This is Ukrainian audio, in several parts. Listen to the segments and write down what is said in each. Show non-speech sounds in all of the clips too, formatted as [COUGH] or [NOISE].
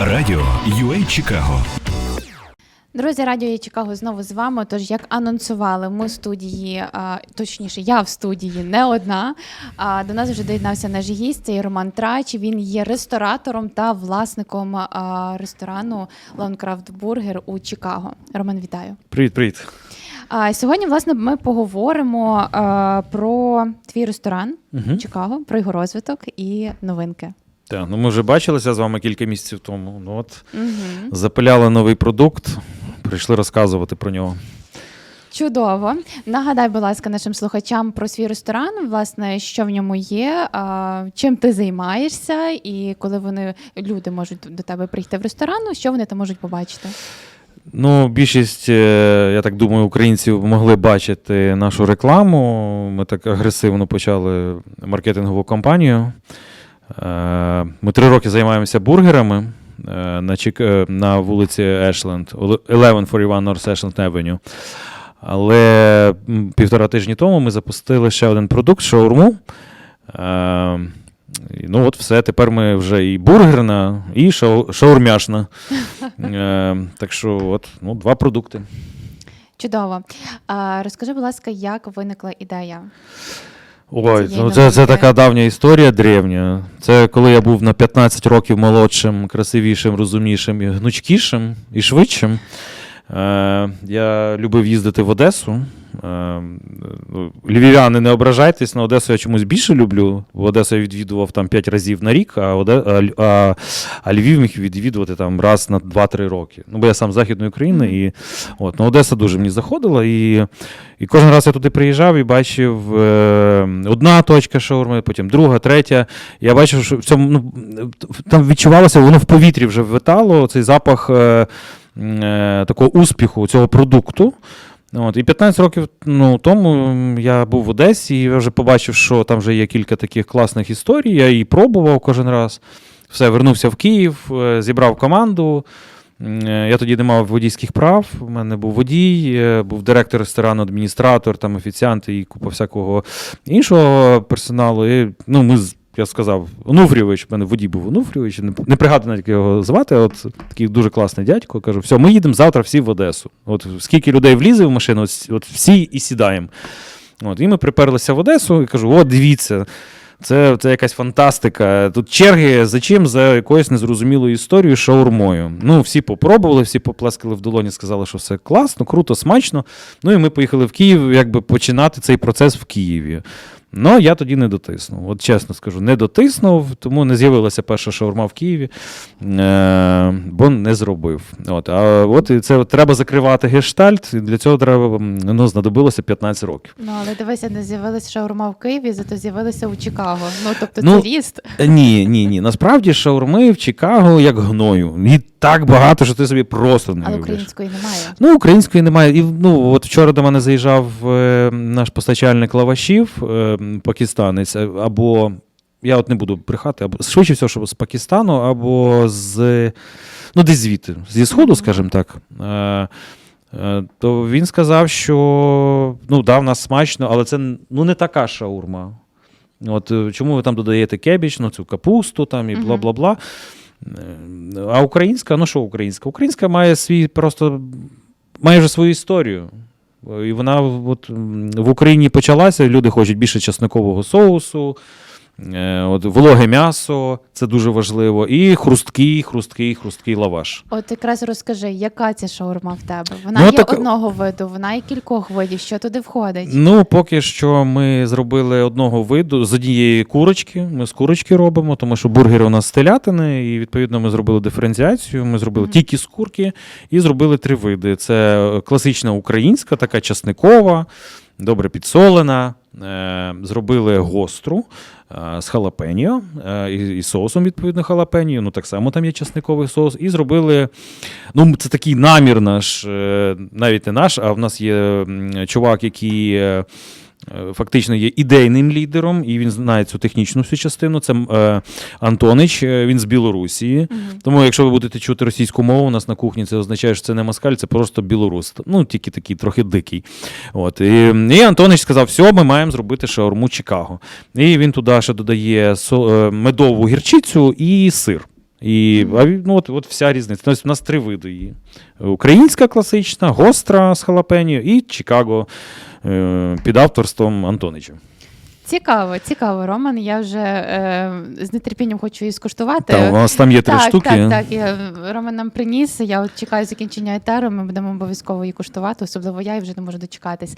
Радіо UA Чикаго. Друзі, радіо «Я Чикаго знову з вами. Тож, як анонсували, ми в студії, а, точніше, я в студії не одна. А, до нас вже доєднався наш гість, це Роман Трач. Він є ресторатором та власником а, ресторану Лаункрафт Бургер у Чикаго. Роман, вітаю. Привіт, привіт. А, сьогодні, власне, ми поговоримо а, про твій ресторан у Угу. Чикаго, про його розвиток і новинки. Так, ну ми вже бачилися з вами кілька місяців тому. Ну от Угу. запиляли новий продукт, прийшли розказувати про нього. Чудово. Нагадай, будь ласка, нашим слухачам про свій ресторан, власне, що в ньому є, чим ти займаєшся, і коли вони люди можуть до тебе прийти в ресторан, що вони там можуть побачити. Ну, більшість, е, я так думаю, українців могли бачити нашу рекламу. Ми так агресивно почали маркетингову кампанію. Е, Ми три роки займаємося бургерами е, на, Чик... е, на вулиці Ешленд, 1141 North Ashland Avenue. Але півтора тижні тому ми запустили ще один продукт шаурму. Ну, от все, тепер ми вже і бургерна, і шау... шаурмяшна. Так що, от, ну, два продукти. Чудово. Розкажи, будь ласка, як виникла ідея? Ой, ну, це, це така давня історія древня. Це коли я був на 15 років молодшим, красивішим, розумнішим, і гнучкішим і швидшим. Е, я любив їздити в Одесу. Е, ну, львів'яни, не ображайтесь, на Одесу я чомусь більше люблю. В Одесу я відвідував там 5 разів на рік, а, Оде, а, а, а Львів міг відвідувати там раз на 2-3 роки. Ну, бо я сам з Західної України, і от, ну, Одеса дуже мені заходила. І, і кожен раз я туди приїжджав і бачив е, одна точка шаурми, потім друга, третя. Я бачив, що в цьому ну, там відчувалося, воно в повітрі вже витало, цей запах е, такого успіху цього продукту. От, і 15 років ну, тому я був в Одесі, і вже побачив, що там вже є кілька таких класних історій. Я її пробував кожен раз. Все, вернувся в Київ, е, зібрав команду. Е, Я тоді не мав водійських прав. У мене був водій, е, був директор ресторану, адміністратор, там офіціант і купа всякого іншого персоналу. І, ну, ми, я сказав, Онуфрійович, в мене водій був Онуфрійович, не, не пригадую навіть як його звати. От такий дуже класний дядько. Кажу, все, ми їдемо завтра всі в Одесу. От скільки людей влізе в машину, от, от всі і сідаємо. От, і ми приперлися в Одесу і кажу: от дивіться. Це, це якась фантастика. Тут черги за чим? За якоюсь незрозумілою історією шаурмою. Ну, всі попробували, всі поплескали в долоні, сказали, що все класно, круто, смачно. Ну і ми поїхали в Київ, якби починати цей процес в Києві. Ну, я тоді не дотиснув. От чесно скажу, не дотиснув, тому не з'явилася перша шаурма в Києві, е- бо не зробив. От, а от це от треба закривати гештальт, і для цього треба ну, знадобилося 15 років. Ну, але дивися, не з'явилася шаурма в Києві, зато з'явилася у Чикаго. Ну, тобто Ну, це ріст. Е, Ні, ні, ні. Насправді шаурми в Чикаго як гною. І так багато, що ти собі просто не Але української немає. Ну, української немає. І ну, от вчора до мене заїжджав е, наш постачальник лавашів, е, пакистанець, е, або. Я от не буду брехати, або швидше всього, що з Пакистану, або з. Ну, десь звідти, зі Сходу, скажімо так. Е, е, то він сказав, що ну, да, в нас смачно, але це ну, не така шаурма. От чому ви там додаєте кебіч, ну, цю капусту там і бла бла бла. А українська, ну що українська? Українська має свій просто має вже свою історію. І вона от, в Україні почалася. Люди хочуть більше чесникового соусу, от, вологе м'ясо, це дуже важливо. І хрусткий, хрусткий, хрусткий лаваш. От якраз розкажи, яка ця шаурма в тебе? Вона Ну, є так- одного виду, вона є кількох видів. Що туди входить? Ну, поки що ми зробили одного виду з однієї курочки. Ми з курочки робимо, тому що бургери у нас з телятини, і відповідно ми зробили диференціацію. Ми зробили Мгм. тільки з курки і зробили три види: це класична українська, така часникова, добре підсолена. Е, Зробили гостру е, з халапеньо е, і, соусом, відповідно, халапеньо. Ну так само там є часниковий соус. І зробили. Ну, це такий намір наш, навіть не наш, а в нас є чувак, який. Е, Фактично є ідейним лідером, і він знає цю технічну всю частину. Це е, Антонич, е, він з Білорусі. Мгм. Тому, якщо ви будете чути російську мову у нас на кухні, це означає, що це не москаль, це просто білорус. Ну, тільки такий трохи дикий. От. І, і Антонич сказав: все, ми маємо зробити шаурму Чикаго. І він туди ще додає медову гірчицю і сир. І ну, от, от вся різниця. Тобто у нас три види її: українська класична, гостра з халапеньо і Чикаго під авторством Антонича. Цікаво, цікаво, Роман. Я вже е, з нетерпінням хочу її скуштувати. Та, у нас там є три так, штуки. Так, так, я, Роман нам приніс. Я от чекаю закінчення етеру. Ми будемо обов'язково її куштувати, особливо я і вже не можу дочекатись.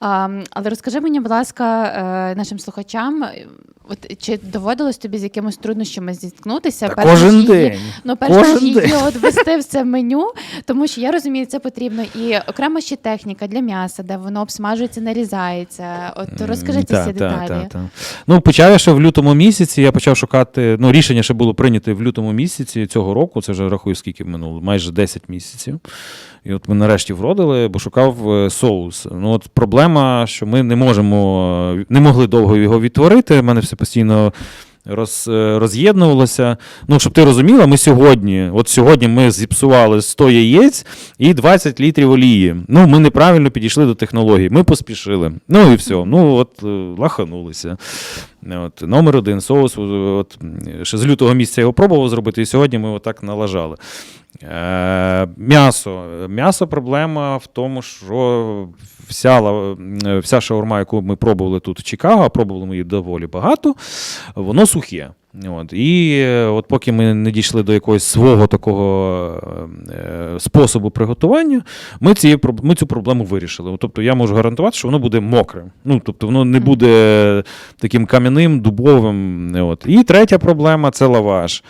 А, але розкажи мені, будь ласка, е, нашим слухачам, е, от чи доводилось тобі з якимись труднощами зіткнутися? Та перш ніж кожен її- день. Ну, перш Кожен ніж її день. от ввести в це меню, тому що я розумію, це потрібно і окрема ще техніка для м'яса, де воно обсмажується, нарізається. От розкажи ці всі та, деталі. та, та. Ну, почав я ще в лютому місяці. Я почав шукати. Ну, рішення ще було прийнято в лютому місяці цього року. Це вже рахую, скільки минуло, майже 10 місяців. І от ми нарешті вродили, бо шукав е, соус. Ну, от проблема, що ми не можемо, не могли довго його відтворити. У мене все постійно. Роз, е, роз'єднувалося. Ну, щоб ти розуміла, ми сьогодні, от сьогодні ми зіпсували 100 яєць і 20 літрів олії. Ну, ми неправильно підійшли до технології. Ми поспішили. Ну і все. Ну, от е, лаханулися. От, номер один соус. От, ще з лютого місяця його пробував зробити, і сьогодні ми отак налажали. Е, м'ясо. М'ясо проблема в тому, що вся, е, вся шаурма, яку ми пробували тут в Чикаго, а пробували ми її доволі багато, воно сухе. От. І е, от поки ми не дійшли до якогось свого такого способу приготування, ми, проб- ми цю проблему вирішили. Тобто я можу гарантувати, що воно буде мокре. Ну, тобто воно не буде таким кам'яним, дубовим. От. І третя проблема це лаваш.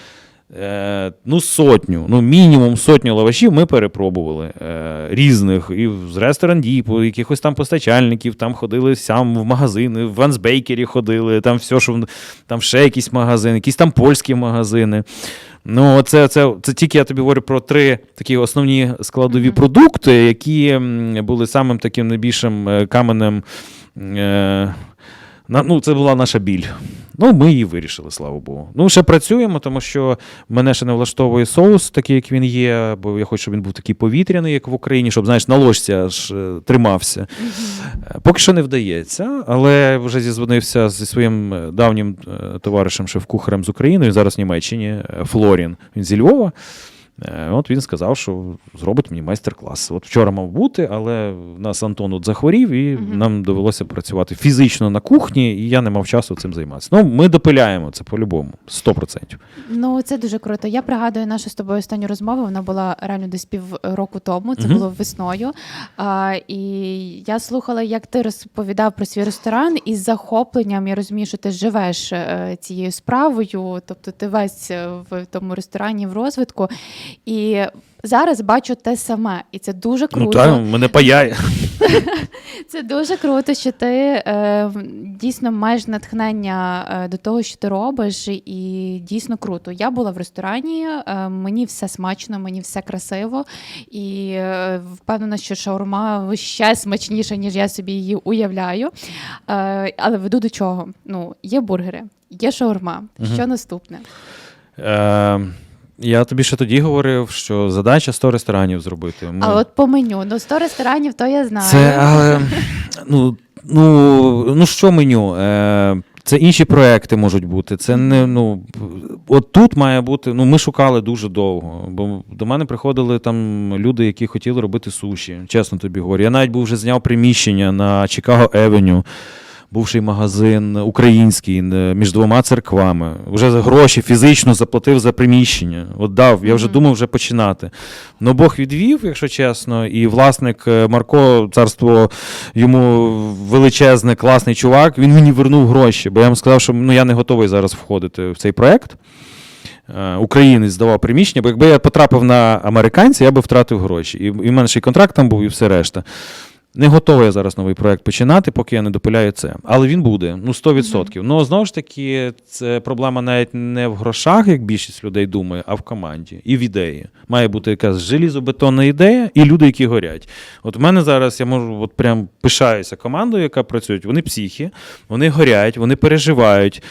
Е, ну, сотню, ну, мінімум сотню лавашів ми перепробували е, різних. І з ресторан Діпу, якихось там постачальників, там ходили сам в магазини, в Вансбейкері ходили, там все, що там ще якісь магазини, якісь там польські магазини. Ну, це, це, це тільки я тобі говорю про три такі основні складові Мгм. продукти, які були самим таким найбільшим е, каменем. Е, ну, це була наша біль. Ну, ми її вирішили, слава Богу. Ну, ще працюємо, тому що мене ще не влаштовує соус, такий, як він є, бо я хочу, щоб він був такий повітряний, як в Україні, щоб, знаєш, на ложці аж е, тримався. Е, Поки що не вдається, але вже зізвонився зі своїм е, давнім товаришем, шеф-кухарем з України, він зараз в Німеччині, Флорін. Він зі Львова. Е, От він сказав, що зробить мені майстер-клас. От вчора мав бути, але в нас Антон от захворів, і Мгм. нам довелося працювати фізично на кухні, і я не мав часу цим займатися. Ну, ми допиляємо це по-любому, 100%. Ну, це дуже круто. Я пригадую нашу з тобою останню розмову. Вона була реально десь півроку тому. Це Мгм. було весною. А, і я слухала, як ти розповідав про свій ресторан, і з захопленням я розумію, що ти живеш е, цією справою, тобто ти весь е, в тому ресторані в розвитку. І зараз бачу те саме, і це дуже круто. Ну так, мене паяє. [LAUGHS] Це дуже круто, що ти е, дійсно маєш натхнення е, до того, що ти робиш, і дійсно круто. Я була в ресторані, е, мені все смачно, мені все красиво, і е, впевнена, що шаурма ще смачніша, ніж я собі її уявляю. Е, але веду до чого? Ну, є бургери, є шаурма. Мгм. Що наступне? Е, я тобі ще тоді говорив, що задача 100 ресторанів зробити. Ми... А от по меню, ну 100 ресторанів, то я знаю. Це, але, ну, ну, ну що меню? Е, це інші проекти можуть бути. Це не, ну, от тут має бути. Ну, ми шукали дуже довго. Бо до мене приходили там люди, які хотіли робити суші. Чесно тобі говорю. Я навіть був вже зняв приміщення на Чикаго Евеню. Бувший магазин український е, між двома церквами. Вже за гроші фізично заплатив за приміщення. От дав. Я вже думав вже починати. Ну Бог відвів, якщо чесно, і власник е, Марко, царство йому величезне, класний чувак. Він мені вернув гроші, бо я йому сказав, що ну я не готовий зараз входити в цей проект. Е, Українець здавав приміщення, бо якби я потрапив на американця, я би втратив гроші. І, і в мене ще й контракт там був, і все решта. Не готовий я зараз новий проект починати, поки я не допиляю це. Але він буде, ну 100%. Ну знову ж таки, це проблема навіть не в грошах, як більшість людей думає, а в команді і в ідеї. Має бути якась желізобетонна ідея і люди, які горять. От в мене зараз я можу от прям пишаюся командою, яка працює. Вони психи, вони горять, вони переживають.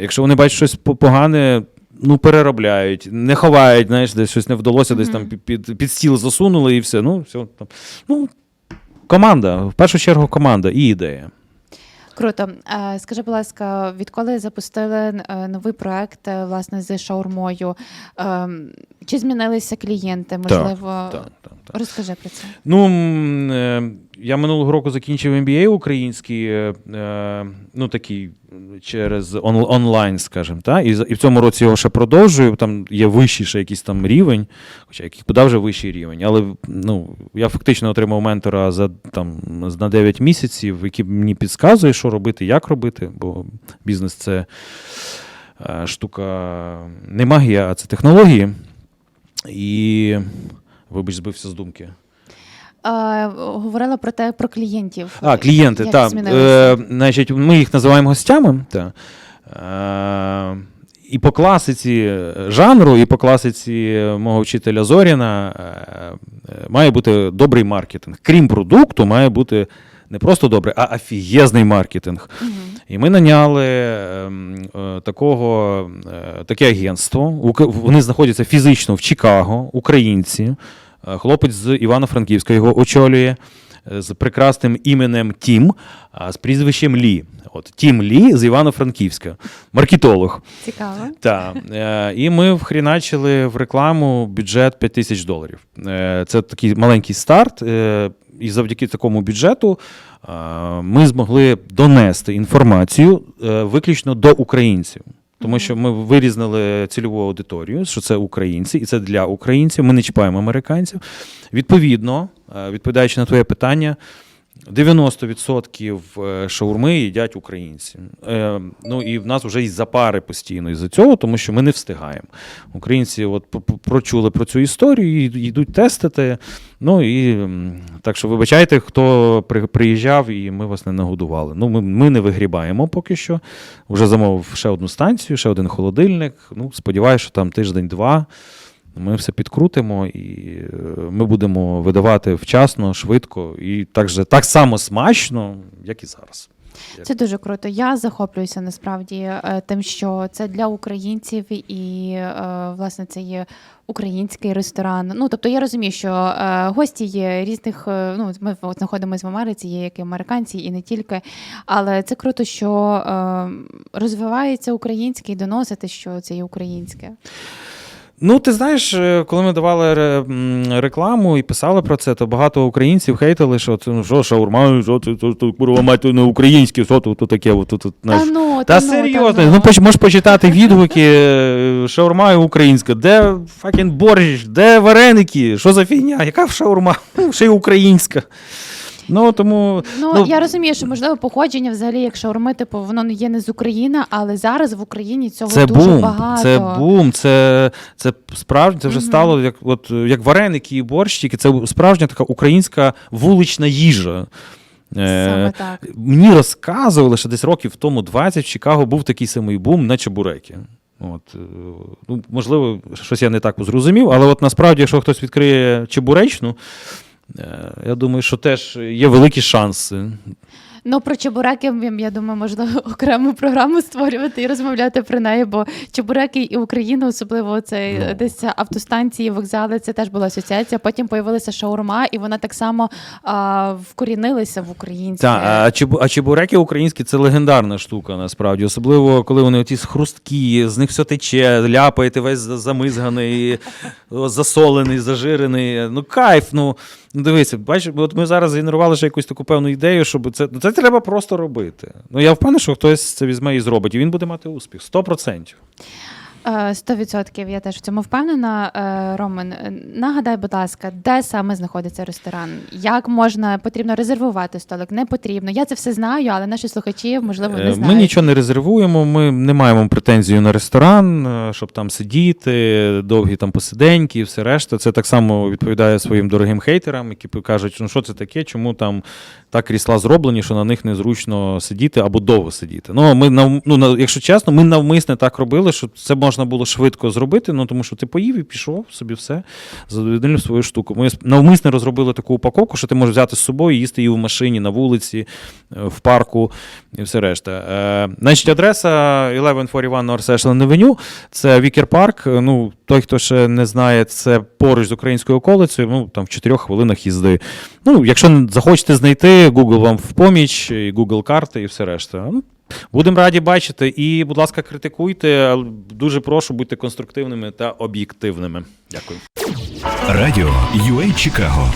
Якщо вони бачать щось погане. Ну, переробляють, не ховають, знаєш, десь щось не вдалося, десь там під, під, під стіл засунули і все. Ну, все там. Ну, команда, в першу чергу, команда і ідея. Круто. Е, Скажи, будь ласка, відколи запустили е, новий проект е, власне з шаурмою? ем, Чи змінилися клієнти? Можливо, Так, так, так. розкажи про це. Ну, е, я минулого року закінчив MBA український, е, е, ну такий через он, онлайн, скажімо, та? І, і в цьому році його ще продовжую. Там є вищий ще якийсь там рівень, хоча який куди вже вищий рівень. Але ну, я фактично отримав ментора за там на 9 місяців, який мені підказує, що робити, як робити, бо бізнес це е, штука не магія, а це технології. І, вибач, збився з думки. Е, Говорила про те, про клієнтів. А, клієнти, так. Е, значить, ми їх називаємо гостями. Та. Е, і по класиці жанру, і по класиці мого вчителя Зоріна е, е, має бути добрий маркетинг. Крім продукту, має бути не просто добрий, а офігезний маркетинг. Мгм. І ми наняли ем, е, такого, е, таке агентство. Вони знаходяться фізично в Чикаго, українці. Е, Хлопець з Івано-Франківська його очолює е, з прекрасним іменем Тім, а з прізвищем Лі. От Тім Лі з Івано-Франківська, маркетолог. Цікаво. Так. Е, і ми вхріначили в рекламу бюджет 5 тисяч доларів. Це такий маленький старт. І завдяки такому бюджету ми змогли донести інформацію виключно до українців. Тому що ми вирізнили цільову аудиторію, що це українці, і це для українців. Ми не чіпаємо американців. Відповідно, е, відповідаючи на твоє питання, 90% е, шаурми їдять українці. Е, ну і в нас вже і запари постійно із-за цього, тому що ми не встигаємо. Українці от прочули про цю історію йдуть тестити. Ну і так що вибачайте, хто приїжджав, і ми вас не нагодували. Ну, ми, ми не вигрібаємо поки що. Вже замовив ще одну станцію, ще один холодильник. Ну, сподіваюся, що там тиждень-два. Ми все підкрутимо і е, ми будемо видавати вчасно, швидко і так, же, так само смачно, як і зараз. Це дуже круто. Я захоплююся насправді е, тим, що це для українців, і е, власне це є український ресторан. Ну тобто я розумію, що гості є різних. Ну ми знаходимося в Америці, є як і американці, і не тільки. Але це круто, що е, розвивається українське доносити, що це є українське. Ну, ти знаєш, е, коли ми давали рекламу і писали про це, то багато українців хейтили, що це ну, що шаурма, що це, курва мать, не українське, що тут таке, от, тут, знаєш. Та ну, Та ну, серйозно, ну. ну поч- можеш почитати відгуки, е, шаурма і українська, де факін борщ, де вареники, що за фігня, яка шаурма, [LAUGHS] ще й українська. Ну, тому, Ну, ну, я розумію, що можливо походження взагалі, як шаурми, типу, воно не є не з України, але зараз в Україні цього Це дуже бум, багато. це бум, це, це справді, це вже Мгм. стало як, от, як вареники і борщ, тільки це справжня така українська вулична їжа. Е, Саме так. Мені розказували, що десь років тому 20 в Чикаго був такий самий бум на чебуреки. От, е, ну, можливо, щось я не так зрозумів, але от насправді, якщо хтось відкриє чебуречну, я думаю, що теж є великі шанси. Ну про чебуреки, я думаю, можливо [LAUGHS] окрему програму створювати і розмовляти про неї, бо чебуреки і Україна, особливо це Ну. десь автостанції, вокзали, це теж була асоціація. Потім появилася шаурма, і вона так само а, вкорінилася в українське. Так, а чебуреки українські це легендарна штука, насправді. Особливо, коли вони оті хрусткі, з них все тече, ляпаєте весь замизганий, [LAUGHS] засолений, зажирений. Ну, кайф. Ну, ну дивися, бачиш, от ми зараз згенерували ще якусь таку певну ідею, щоб це. Ну, це треба просто робити. Ну, я впевнений, що хтось це візьме і зробить, і він буде мати успіх. 100%. Е, Сто відсотків я теж в цьому впевнена. Е, Роман, е, нагадай, будь ласка, де саме знаходиться ресторан? Як можна потрібно резервувати столик? Не потрібно. Я це все знаю, але наші слухачі, можливо, не знають. Ми нічого не резервуємо, ми не маємо претензію на ресторан, щоб там сидіти, довгі там посиденьки і все решта. Це так само відповідає своїм дорогим хейтерам, які кажуть, ну що це таке, чому там так крісла зроблені, що на них незручно сидіти або довго сидіти. Ну, ми ну, якщо чесно, ми навмисне так робили, що це можна можна було швидко зробити, ну тому що ти поїв і пішов собі все, задовольнив свою штуку. Ми навмисно розробили таку упаковку, що ти можеш взяти з собою, їсти її в машині, на вулиці, е, в парку і все решта. Е, значить, адреса 1141 North Ashland Avenue, це Вікер Парк. Ну, той, хто ще не знає, це поруч з українською околицею, ну там в 4 хвилинах їзди. Ну, якщо захочете знайти, Google вам в поміч, і Google карти і все решта. Будемо раді бачити. І, будь ласка, критикуйте. Дуже прошу бути конструктивними та об'єктивними. Дякую. Радіо UA Чикаго